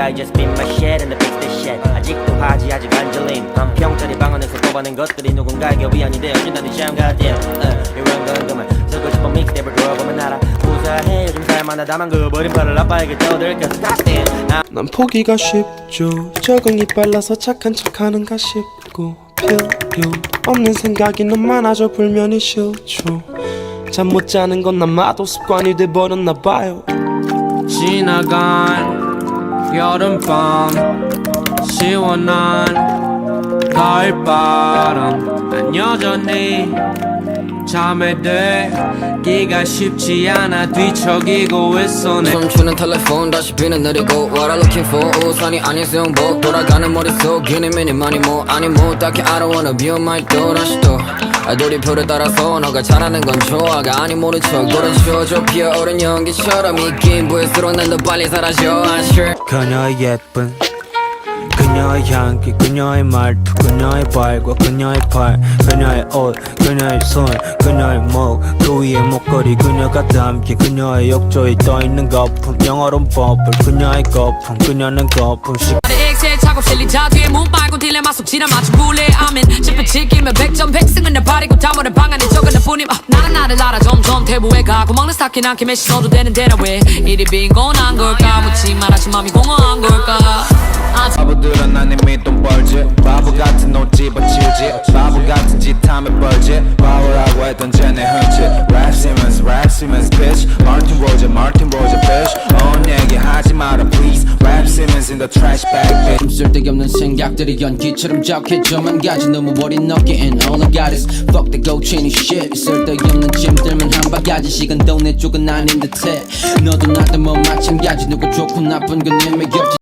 I just been my shit and fix this shit 아직도 하지 아직 안 질림. 한 평짜리 방언에서 뽑아낸 것들이 누군가에게 위안이 되어준다는 참 goddamn uh, 이런 건 그만. 쓰고 싶은 믹스테이프를 들어보면 알아. 우사해 요즘 살만하 다만 그 버림발을 아빠에게 떠들켜서 goddamn 나난 포기가 쉽죠. 적응이 빨라서 착한 척하는가 싶고 필요 없는 생각이 너무 많아져 불면이 싫죠. 잠 못 자는 건 나마도 습관이 돼버렸나 봐요. 지나간 여름밤 시원한 가을바람. 난 여전히 잠에 들기가 쉽지 않아. 뒤척이고 있어 내 춤추는 텔레폰 다시 비는 느리고 What I'm looking for? 우산이 아닌 수영복. 돌아가는 머릿속 기니 미니 많이 뭐 아니 뭐. 딱히 I don't wanna be on my door. 다시 또 아도리표를 따라서 너가 잘하는 건 좋아가 아니 모른 척 노래 쉬어줘. 피어오른 연기처럼 이 기분스러운 난더 빨리 사라져. I sure. 그녀의 예쁜 그녀의 향기 그녀의 말투 그녀의 발과 그녀의 팔 그녀의 옷 그녀의 손 그녀의 목 그 위에 목걸이 그녀가 담긴 그녀의 욕조에 떠있는 거품 영어로는 버블 그녀의 거품 그녀는 거품 시 엑셀 작업실 리자 뒤에 문 빨고 딜레마 속 지나 맞춘 굴레 아멘. 지키면 백점 백승은 내 발이고 담으는 방 안에 적은 뿐임. 아, 나는 나를 알아. 점점 태부에 가고 먹는 스타킹 한 캔에 신어도 되는데 나왜 이리 빈곤한 걸까? 묻지 말아지 맘이 공허한 걸까 했던 쟤네 흔치 Rap Simmons, Rap Simmons, bitch Martin Roger, Martin Roger, bitch 어 얘기하지 마라 please Rap Simmons in the trash bag, bitch 좀 쓸데없는 생각들이 연기처럼 적해져만 가지 너무 버린 어깨 And all I got is fuck the go chain shit 쓸데없는 짐들만 한 바가지 시간도 내 쪽은 아닌 듯해 너도 나도 뭐 마찬가지 누구 좋고 나쁜 건 의미 없지